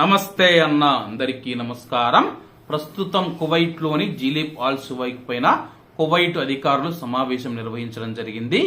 నమస్తే అన్న అందరికీ నమస్కారం. ప్రస్తుతం కువైట్లోని జిలీప్ ఆల్ సువైక్ పైన కువైట్ అధికారులు సమావేశం నిర్వహించడం జరిగింది.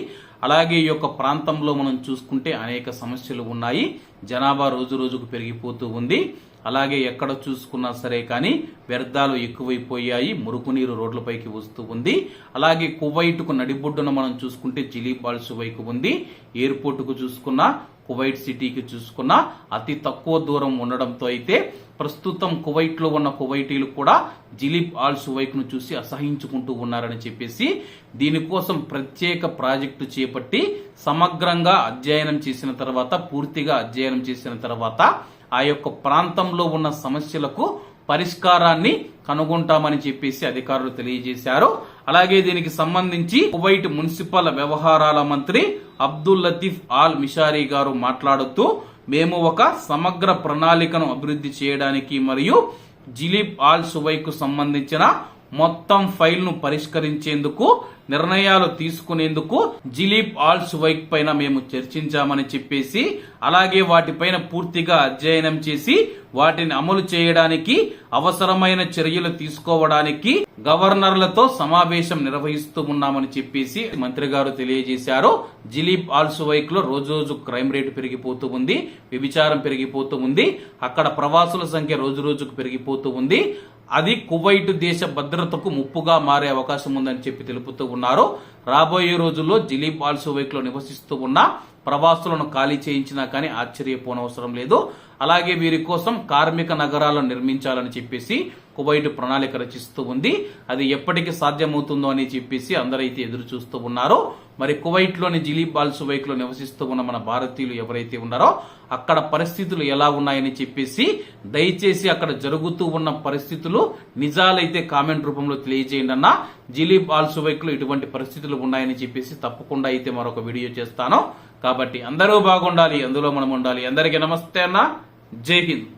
అలాగే ఈ యొక్క ప్రాంతంలో మనం చూసుకుంటే అనేక సమస్యలు ఉన్నాయి. జనాభా రోజు రోజుకు పెరిగిపోతూ ఉంది. అలాగే ఎక్కడ చూసుకున్నా సరే కానీ వ్యర్థాలు ఎక్కువైపోయాయి. మురుగునీరు రోడ్లపైకి వస్తూ ఉంది. అలాగే కువైట్కు నడిబొడ్డున మనం చూసుకుంటే జిలీప్ వైపు ఉంది. ఎయిర్పోర్టుకు చూసుకున్నా కువైట్ సిటీకి చూసుకున్నా అతి తక్కువ దూరం ఉండడంతో అయితే ప్రస్తుతం కువైట్లో ఉన్న కువైటీలు కూడా జిలీప్ ఆల్స్ వైపును చూసి అసహించుకుంటూ ఉన్నారని చెప్పేసి దీనికోసం ప్రత్యేక ప్రాజెక్టు చేపట్టి సమగ్రంగా అధ్యయనం చేసిన తర్వాత పూర్తిగా అధ్యయనం చేసిన తర్వాత ఆ యొక్క ప్రాంతంలో ఉన్న సమస్యలకు పరిష్కారాన్ని కనుగొంటామని చెప్పేసి అధికారులు తెలియజేశారు. అలాగే దీనికి సంబంధించి కువైట్ మున్సిపల్ వ్యవహారాల మంత్రి అబ్దుల్ లతీఫ్ ఆల్ మిషారీ గారు మాట్లాడుతూ మేము ఒక సమగ్ర ప్రణాళికను అభివృద్ధి చేయడానికి మరియు జిలీప్ ఆల్ సువైకు సంబంధించిన మొత్తం ఫైల్ను పరిష్కరించేందుకు నిర్ణయాలు తీసుకునేందుకు జిలీప్ ఆల్స్ వైక్ పైన మేము చర్చించామని చెప్పేసి అలాగే వాటిపైన పూర్తిగా అధ్యయనం చేసి వాటిని అమలు చేయడానికి అవసరమైన చర్యలు తీసుకోవడానికి గవర్నర్లతో సమావేశం నిర్వహిస్తూ ఉన్నామని చెప్పేసి మంత్రి గారు తెలియజేశారు. జిలీప్ ఆల్స్ సువైక్లో రోజు రోజు క్రైమ్ రేటు పెరిగిపోతూ ఉంది వ్యభిచారం పెరిగిపోతూ ఉంది అక్కడ ప్రవాసుల సంఖ్య రోజు రోజుకు పెరిగిపోతూ ఉంది. అది కువైట్ దేశ భద్రతకు ముప్పుగా మారే అవకాశం ఉందని చెప్పి తెలుపుతూ ఉన్నారు. రాబోయే రోజుల్లో జిలీప్ ఆల్సోవైక్లో నివసిస్తూ ఉన్న ప్రవాసులను ఖాళీ చేయించినా కానీ ఆశ్చర్యపోనవసరం లేదు. అలాగే వీరి కోసం కార్మిక నగరాలను నిర్మించాలని చెప్పేసి కువైట్ ప్రణాళిక రచిస్తూ ఉంది. అది ఎప్పటికి సాధ్యమవుతుందో అని చెప్పేసి అందరైతే ఎదురు చూస్తూ ఉన్నారు. మరి కువైట్లోని జిలీప్ నివసిస్తూ ఉన్న మన భారతీయులు ఎవరైతే ఉన్నారో అక్కడ పరిస్థితులు ఎలా ఉన్నాయని చెప్పేసి దయచేసి అక్కడ జరుగుతూ ఉన్న పరిస్థితులు నిజాలైతే కామెంట్ రూపంలో తెలియజేయండి అన్న. జిలీప్ ఆల్ ఇటువంటి పరిస్థితులు ఉన్నాయని చెప్పేసి తప్పకుండా అయితే మరొక వీడియో చేస్తాను. కాబట్టి అందరూ బాగుండాలి అందులో మనం ఉండాలి. అందరికీ నమస్తే అన్న. జై హింద్.